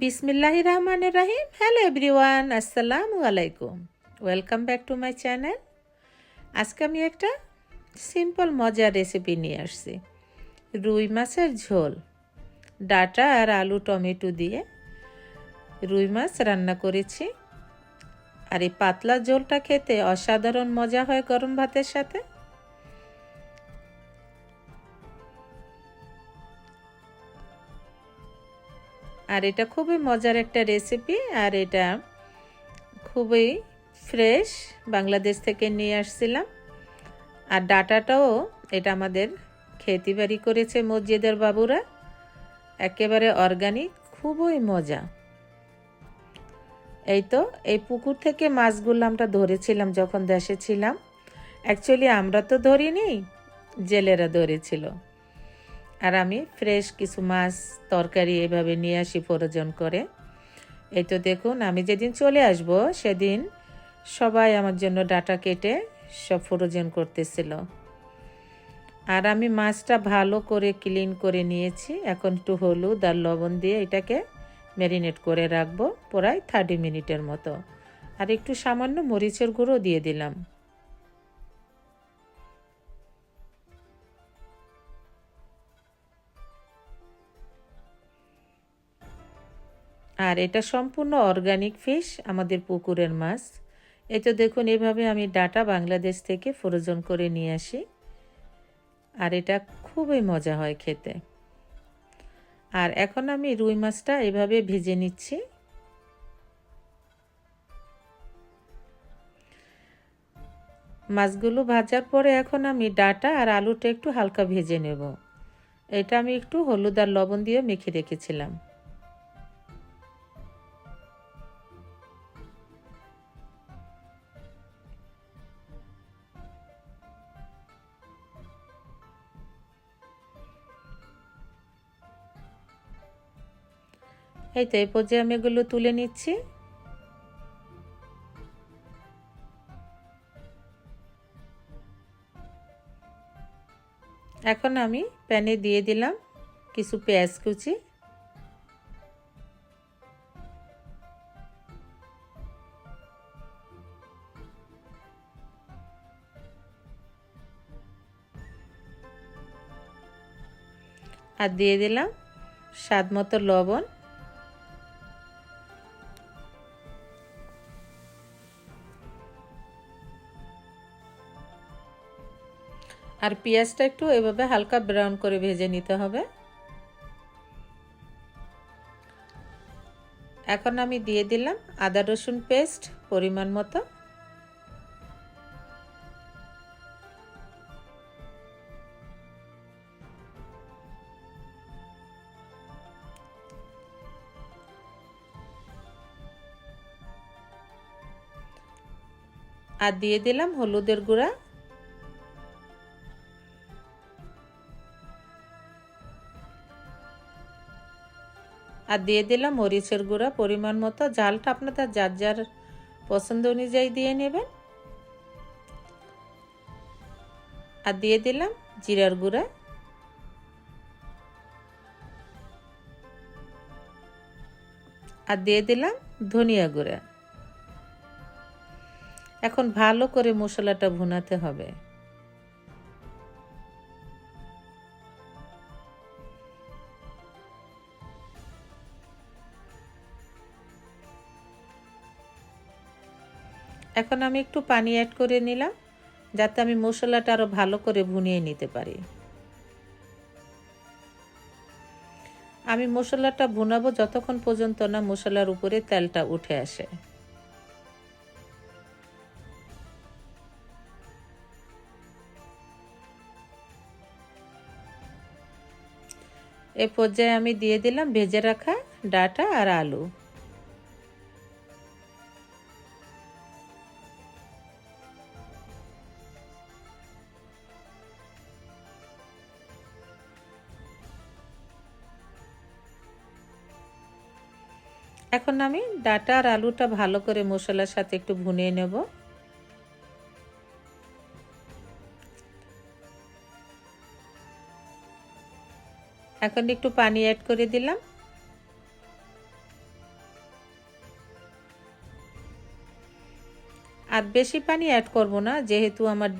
বিসমিল্লাহ রহমান রাহিম hello everyone, আসসালামু আলাইকুম। Welcome back to my channel. আজকে আমি একটা সিম্পল, মজার রেসিপি নিয়ে আসছি। রুই মাছের ঝোল। ডাটা আর আলু টমেটো দিয়ে রুই মাছ রান্না করেছি। আর এই পাতলা ঝোলটা খেতে অসাধারণ মজা হয় গরম ভাতের সাথে। আর এটা খুবই মজার একটা রেসিপি আর এটা খুবই ফ্রেশ বাংলাদেশ থেকে নিয়ে আসছিলাম। আর ডাটাটাও এটা আমাদের খেতি বাড়ি করেছে মসজিদের বাবুরা। একেবারে অর্গানিক খুবই মজা। এই তো, এই পুকুর থেকে মাছগুলো আমরা ধরেছিলাম যখন দেশে ছিলাম। অ্যাকচুয়ালি আমরা তো ধরিনি, জেলেরা ধরেছিল। আর আমি ফ্রেশ কিছু মাছ তরকারি এভাবে নিয়ে আসি ফোরজন করে। এই তো দেখুন, আমি যেদিন চলে আসব, সেদিন সবাই আমার জন্য ডাটা কেটে সব ফোরজন করতেছিল। আর আমি মাছটা ভালো করে ক্লিন করে নিয়েছি। এখন একটু হলুদ আর লবণ দিয়ে এটাকে ম্যারিনেট করে রাখব, প্রায় থার্টি মিনিটের মতো। আর একটু সামান্য মরিচের গুঁড়ো দিয়ে দিলাম। আর এটা সম্পূর্ণ অর্গানিক ফিশ আমাদের পুকুরের মাছ। এই তো দেখুন, এভাবে আমি ডাটা বাংলাদেশ থেকে ফ্রোজন করে নিয়ে আসি। আর এটা খুবই মজা হয় খেতে। আর এখন আমি রুই মাছটা এভাবে ভেজে নিচ্ছি। মাছগুলো ভাজার পরে এখন আমি ডাটা আর আলুটা একটু হালকা ভেজে নেব। এটা আমি একটু হলুদ আর লবণ দিয়ে মেখে রেখেছিলাম। এই তো, এই পর্যায়ে আমি এগুলো তুলে নিচ্ছি। এখন আমি প্যানে দিয়ে দিলাম কিছু পেঁয়াজ কুচি। আর দিয়ে দিলাম স্বাদ মতো লবণ। আর পেঁয়াজটা একটু এভাবে হালকা ব্রাউন করে ভেজে নিতে হবে। এখন আমি দিয়ে দিলাম আদা রসুন পেস্ট পরিমাণ মতো। আর দিয়ে দিলাম হলুদের গুঁড়া। আর দিয়ে দিলাম মরিচের গুঁড়া, পরিমাণ মতো। ঝালটা আপনাদের যার যার পছন্দ অনুযায়ী দিয়ে নেবেন। আর দিয়ে দিলাম জিরার গুঁড়া। আর দিয়ে দিলাম ধনিয়া গুঁড়া। এখন ভালো করে মশলাটা ভুনাতে হবে। এখন আমি একটু পানি অ্যাড করে নিলাম, যাতে আমি মশলাটা আরও ভালো করে ভুনিয়ে নিতে পারি। আমি মশলাটা ভুনাবো যতক্ষণ পর্যন্ত না মশলার উপরে তেলটা উঠে আসে। এ পর্যায়ে আমি দিয়ে দিলাম ভেজে রাখা ডাটা আর আলু। এখন আমি ডাটা আর আলুটা ভালো করে মশলার সাথে একটু ভুনিয়ে নেব। এখন একটু পানি অ্যাড করে দিলাম। আর বেশি পানি অ্যাড করব না, যেহেতু আমার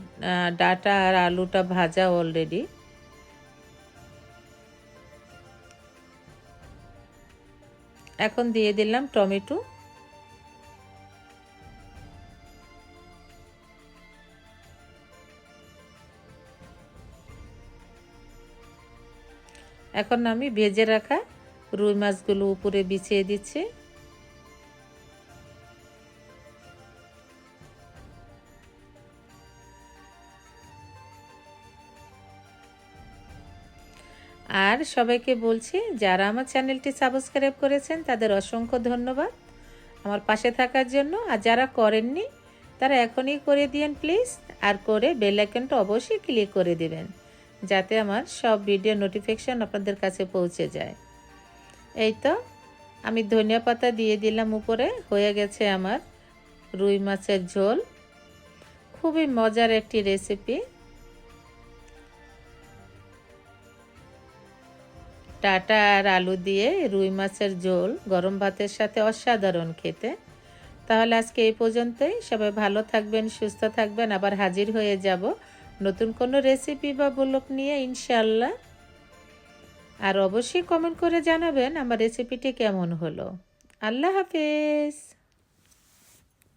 ডাটা আর আলুটা ভাজা অলরেডি। এখন দিয়ে দিলাম টমেটো। এখন আমি ভেজে রাখা রুই মাছগুলো উপরে বিছিয়ে দিচ্ছি। আর সবাইকে বলছি, যারা আমার চ্যানেলটি সাবস্ক্রাইব করেছেন, তাদের অসংখ্য ধন্যবাদ। আমার পাশে থাকার জন্য, আর যারা করেননি, তারা এখনই করে দিয়েন প্লিজ আর করে বেল আইকনটা অবশ্যই ক্লিক করে দিবেন, যাতে আমার সব ভিডিও নোটিফিকেশন আপনাদের কাছে পৌঁছে যায়। এই তো, আমি ধনিয়া পাতা দিয়ে দিলাম উপরে, হয়ে গেছে আমার রুই মাছের ঝোল। খুবই মজার একটি রেসিপি টাটা আর আলু দিয়ে রুই মাছের ঝোল, গরম ভাতের সাথে অসাধারণ খেতে। তাহলে আজকে এই পর্যন্তই। সবাই ভালো থাকবেন, সুস্থ থাকবেন। আবার হাজির হয়ে যাব নতুন কোনো রেসিপি বা ব্লগ নিয়ে ইনশাল্লাহ আর অবশ্যই কমেন্ট করে জানাবেন আমার রেসিপিটি কেমন হলো। আল্লাহ হাফেজ।